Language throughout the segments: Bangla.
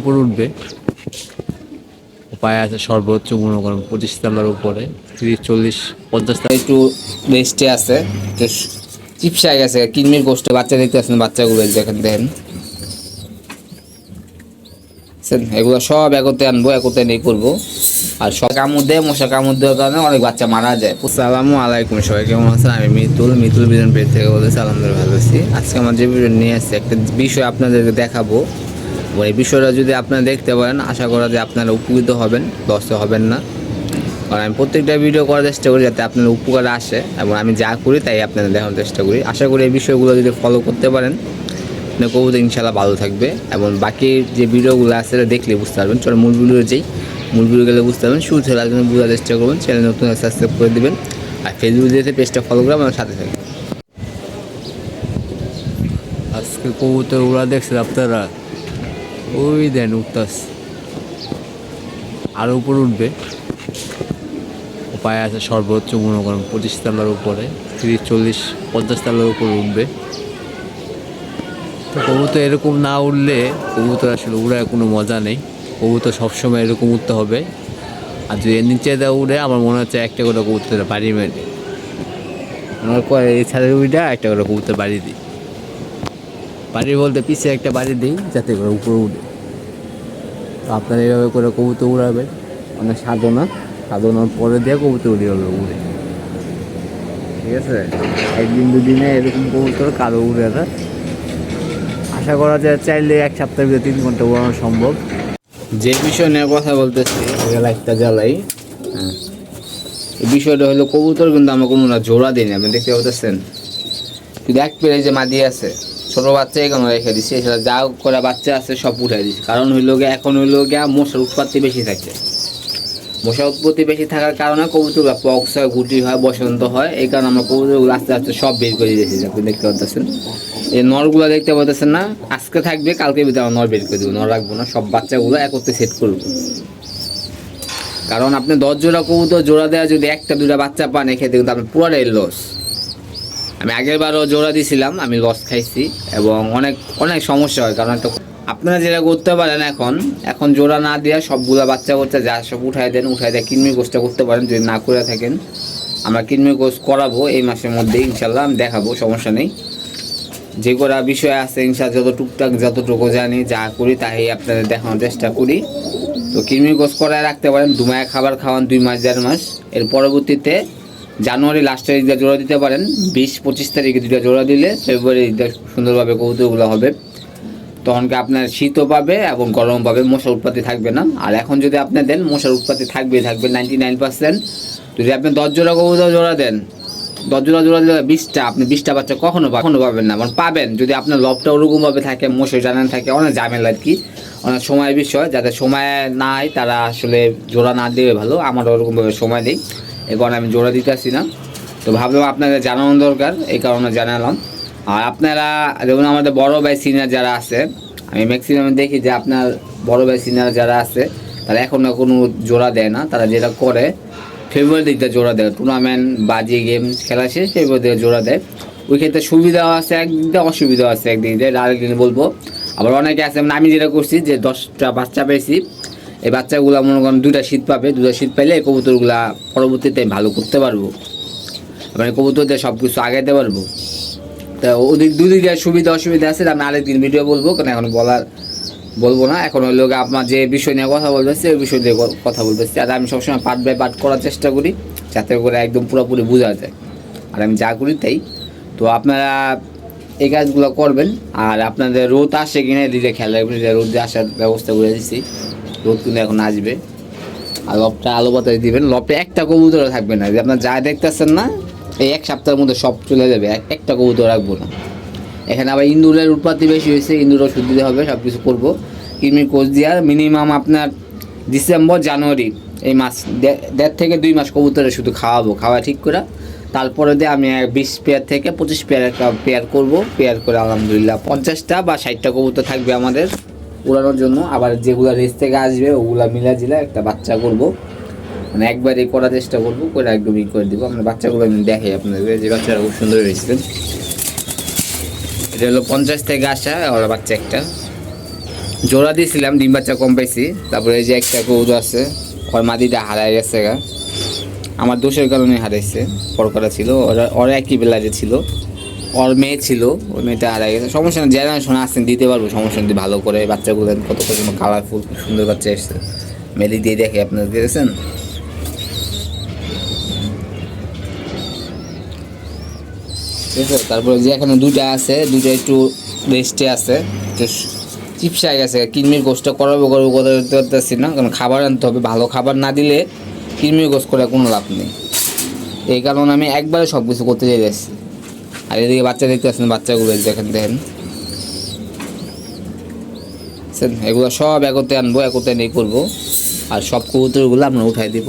উপর উঠবে। উপায় আছে সর্বোচ্চ মনে করেন পঁচিশ তলার উপরে তিরিশ চল্লিশ পঞ্চাশ তলা একটু রেস্টে আছে একটু চিপসা গেছে কিডনির গোষ্ঠ বাচ্চা দেখতে পাচ্ছেন বাচ্চাগুলো দেখেন। দেখেন এগুলো সব একতে আনব একতে নিয়ে করব। আর সব কামড় দেয় মশা কামড় দেওয়ার কারণে অনেক বাচ্চা মারা যায়। আসসালামু আলাইকুম সবাই কেমন আছেন? আমি মিতুল মিতুল বিজন পেজ থেকে বলতেছি আলহামদুলিল্লাহ ভালো আছি। আজকে আমার যে ভিডিও নিয়ে আসছে একটা বিষয় আপনাদেরকে দেখাবো। এই বিষয়টা যদি আপনারা দেখতে পারেন, আশা করা যে আপনারা উপকৃত হবেন, লস হবেন না। কারণ আমি প্রত্যেকটা ভিডিও করার চেষ্টা করি যাতে আপনার উপকার আসে এবং আমি যা করি তাই আপনাদের দেখানোর চেষ্টা করি। আশা করি এই বিষয়গুলো যদি ফলো করতে পারেন কবুতর ইনশাল্লাহ ভালো থাকবে এবং বাকি যে ভিডিওগুলো আছে সেটা দেখলে বুঝতে পারবেন। চলো মূল ভিডিও যেই। মূল ভিডিও গেলে বুঝতে পারবেন, শুরু থেকে জন্য বোঝার চেষ্টা করবেন চ্যানেল নতুন সাবস্ক্রাইব করে দেবেন। আর ফেসবুক যেতে পেজটা ফলো করে আমার সাথে থাকবেন। আজকে কবুতর ওরা দেখছেন আপনারা? ওই দেন উঠতাস আরও উপর উঠবে। উপায় আছে সর্বোচ্চ মনে করেন পঁচিশ তলার উপরে, তিরিশ, চল্লিশ, পঞ্চাশ তলার উপরে উঠবে। তো কবুতর এরকম না উঠলে কবুতর আসলে উড়ায় কোনো মজা নেই। কবুতর সবসময় এরকম উঠতে হবে। আর যদি এর নিচে দেওয়া উড়ে, আমার মনে হচ্ছে একটা করে কবুতর বাড়ি মেরে আমার কয় এই ছাদের উইটা একটা করে কবুতর বাড়ি দিই। বাড়ি বলতে পিছে একটা বাড়ি দিই, যাতে করে উপরে উঠে। তো আপনারা এইভাবে করে কবুতর উড়াবেন। অনেক সাধনা, সাধনার পরে দিয়ে কবুতর উড়ে হবে উড়ে। ঠিক আছে? একদিন দুদিনে এরকম কবুতর কারও উড়ে না। আশা করা যায় চাইলে এক সপ্তাহের ভিতরে তিন ঘণ্টা উড়ানো সম্ভব। যে বিষয় নিয়ে কথা বলতেছি লাইটটা জ্বালাই। হ্যাঁ। এই বিষয়টা হলো কবুতর কিন্তু আমরা কোনো না জোড়া দিই না। আপনি দেখতে পাচ্ছেন? কিন্তু এক পেরে যে মাদি আছে। ছোট বাচ্চা এখানে রেখে দিছি, এছাড়া যা করে বাচ্চা আছে সব উঠাই দিছি। কারণ হইল গিয়ে, এখন হইল গিয়া মশার উৎপত্তি বেশি থাকে। মশার উৎপত্তি বেশি থাকার কারণে কবুতর পক্স হয়, গুটি হয়, বসন্ত হয়, এই কারণে আমরা কবুতরগুলো আস্তে আস্তে সব বের করে দিয়েছি আপনি দেখতে পাচ্ছেন এই নরগুলো দেখতে পাচ্ছেন না? আজকে থাকবে, কালকে ভিতরে আমরা নর বের করে দেবো, নর রাখব না, সব বাচ্চাগুলো একত্রে সেট করব। কারণ আপনি দশ জোড়া কবুতর জোড়া দেওয়া যদি একটা দুটা বাচ্চা পান, এক্ষেত্রে কিন্তু আপনার পুরোটাই লস আমি আগের বারও জোড়া দিছিলাম, আমি লস খাইছি এবং অনেক অনেক সমস্যা হয়, কারণ একটা আপনারা যেটা করতে পারেন এখন এখন জোড়া না দেওয়া সবগুলা বাচ্চা করতে যা সব উঠাই দেন উঠাই দেয় কিনমি গোষ্ঠটা করতে পারেন, যদি না করে থাকেন। আমরা কিনমি গোষ্ঠ করাবো, এই মাসের মধ্যে ইনশাল্লাহ আমি দেখাবো, সমস্যা নেই। যে করা বিষয় আছে ইনশাল্লাহ যত টুকটাক, যতটুকু জানি, যা করি তাই আপনাদের দেখানোর চেষ্টা করি। তো কৃমি গোস করায় রাখতে পারেন দু মায়ের খাবার খাওয়ান, দুই মাস, দেড় মাস। এর পরবর্তীতে জানুয়ারি লাস্টের দিকে জোড়া দিতে পারেন, বিশ, পঁচিশ তারিখে দুটা জোড়া দিলে ফেব্রুয়ারি সুন্দরভাবে কবুতরগুলো হবে। তখনকে আপনার শীতও পাবে এবং গরম পাবে, মশার উৎপত্তি থাকবে না। আর এখন যদি আপনি দেন, মশার উৎপত্তি থাকবে থাকবে নাইনটি নাইন পার্সেন্ট যদি আপনি দশ জোড়া কবুতর জোড়া দেন, দশ জোড়া জোড়া দিলে বিশটা, আপনি বিশটা বাচ্চা কখনো কখনো পাবেন না। মানে পাবেন, যদি আপনার লবটা ওরকমভাবে থাকে, মশার জানান থাকে, অনেক ঝামেলা আর কি, অনেক সময়ের বিষয়। যাদের সময় নাই, তারা আসলে জোড়া না দেবে ভালো আমার ওরকমভাবে সময় নেই। এ কারণে আমি জোড়া দিতে আসি না। তো ভাবলাম আপনাদের জানানো দরকার, এই কারণে জানালাম। আর আপনারা যেমন আমাদের বড় ভাই সিনিয়র যারা আছে, আমি ম্যাক্সিমাম দেখি যে আপনার বড় ভাই সিনিয়র যারা আছে, তারা এখনও কোনো জোড়া দেয় না। তারা যেটা করে ফেব্রুয়ারি দিকটা জোড়া দেয়। টুর্নামেন্ট বাজি গেম খেলা শেষ ফেব্রুয়ারি দিকে জোড়া দেয়। ওই ক্ষেত্রে সুবিধাও আছে একদিক দিয়ে অসুবিধাও আছে একদিক দিয়ে আরেকদিন বলব। আবার অনেকে আছে মানে আমি যেটা করছি যে দশটা বাচ্চা পেয়েছি এই বাচ্চাগুলো মনে করেন দুটা শীত পাবে দুটা শীত পাইলে এই কবুতরগুলা পরবর্তীতে আমি ভালো করতে পারব। মানে কবুতর দিয়ে সব কিছু আগাইতে পারব। তা ওদিক দুদিকে সুবিধা অসুবিধা আছে, আমি আরেকদিন ভিডিও বলব, কারণ এখন বলার বলব না। এখন হলো গিয়ে আপনার যে বিষয় নিয়ে কথা বলতেছি, ওই বিষয় নিয়ে কথা বলতেছি। আর আমি সবসময় পার্ট বাই পার্ট করার চেষ্টা করি, যাতে করে একদম পুরোপুরি বোঝা যায়। আর আমি যা করি তাই। তো আপনারা এই কাজগুলো করবেন, আর আপনাদের রোদ আসে কিনা এদিকে খেয়াল রাখবেন রোদ আসার ব্যবস্থা করে দিচ্ছি রোদ কিন্তু এখন আসবে। আর লবটা আলো বাতাস দিবেন। লবটা একটা কবুতর থাকবে না। যে আপনার যা দেখতেছেন না, এই এক সপ্তাহের মধ্যে সব চলে যাবে। এক- একটা কবুতর রাখব না। এখানে আবার ইন্দুরের উৎপত্তি বেশি হয়েছে। ইন্দুর ওষুধ দিতে হবে সব কিছু করব। কৃমি কোচ দেওয়ার মিনিমাম আপনার ডিসেম্বর, জানুয়ারি এই মাস দেড় থেকে দুই মাস কবুতরে শুধু খাওয়াবো। খাওয়া ঠিক করে তারপরে দিয়ে আমি বিশ পেয়ার থেকে পঁচিশ পেয়ার পেয়ার করব। পেয়ার করে আলহামদুলিল্লাহ পঞ্চাশটা বা ষাটটা কবুতর থাকবে আমাদের। উড়ানোর জন্য। আবার যেগুলো রেস থেকে আসবে, ওগুলা মিলা জিলা একটা বাচ্চা করব। মানে একবারই করার চেষ্টা করব, করে একদম ই করে দিব। আমরা বাচ্চাগুলো আমি দেখাই আপনাদের, যে বাচ্চারা খুব সুন্দর হয়েছিলেন এটা হলো পঞ্চাশ থেকে আসা, ওরা বাচ্চা একটা। জোড়া দিয়েছিলাম, ডিম বাচ্চা কম পাইছি। তারপরে এই যে একটা কবুতর আছে, ওর মাদিটা হারাই গেছে গা। আমার দোষের কারণে হারাইছে পরকরা ছিল। ওরা ওরা একই বেলাতে ছিল। ওর মেয়ে ছিল, ওই মেয়েটা হারাই গেছে। সমস্যা না যারা শোনা আসছেন, দিতে পারব, সমস্যা নেই, ভালো করে বাচ্চাগুলো কত কত কালারফুল সুন্দর বাচ্চা এসছে। মেলি দিয়ে দেখে আপনারা দিয়েছেন ঠিক আছে, তারপরে যে এখানে দুইটা আছে, দুইটা একটু রেস্টে আছে, একটু চিপসা গেছে কিরমির গোষ্ঠটা করাবো, করব করতে পারতেছি না, কারণ খাবার আনতে হবে, ভালো খাবার না দিলে কিরমির গোষ্ঠ করে কোনো লাভ নেই। এই কারণে আমি একবারে সব কিছু করতে চাই যাচ্ছি আর এদিকে বাচ্চা দেখতে পাচ্ছেন, বাচ্চাগুলো দেখেন দেখেন? এগুলো সব একতে আনব একতে নেই করব। আর সব কবুতরগুলো আমরা উঠাই দিব।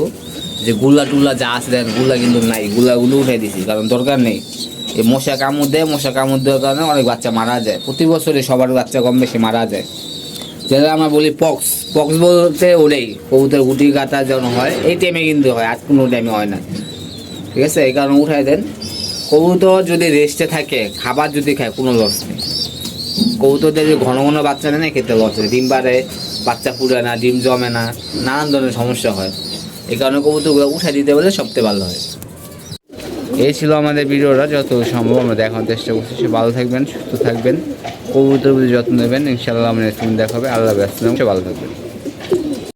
যে গুলা টুলা যা আছে, দেখেনগুলা কিন্তু নাই গুলাগুলো উঠাই দিছি, কারণ দরকার নেই। এই মশা কামড় দেয়, মশা কামড় দেওয়ার কারণে অনেক বাচ্চা মারা যায়। প্রতি বছরে সবার বাচ্চা কম বেশি মারা যায়। যেটা আমরা বলি পক্স। পক্স বলতে ওটাই কবুতর গুটি কাটা যেন হয়, এই টাইমে কিন্তু হয় আর কোনো টাইমে হয় না। ঠিক আছে? এই কারণে উঠাই দেন। কবুতর যদি রেস্টে থাকে, খাবার যদি খায়, কোনো লস নেই। কবুতরদের যে ঘন ঘন বাচ্চা নেয় না খেতে লস নেই ডিম বাড়ে, বাচ্চা ফুটে না, ডিম জমে না, নানান ধরনের সমস্যা হয়। এই কারণে কবুতরগুলো উঠাই দিতে বলে সবচেয়ে ভালো হয়। এই ছিল আমাদের ভিডিওটা, যত সম্ভব আমরা দেখানোর চেষ্টা করছি। সে ভালো থাকবেন, সুস্থ থাকবেন। কবুতর যত্ন নেবেন। ইনশাআল্লাহ আমরা দেখা হবে আল্লাহ ব্যস্ত ভালো থাকবেন।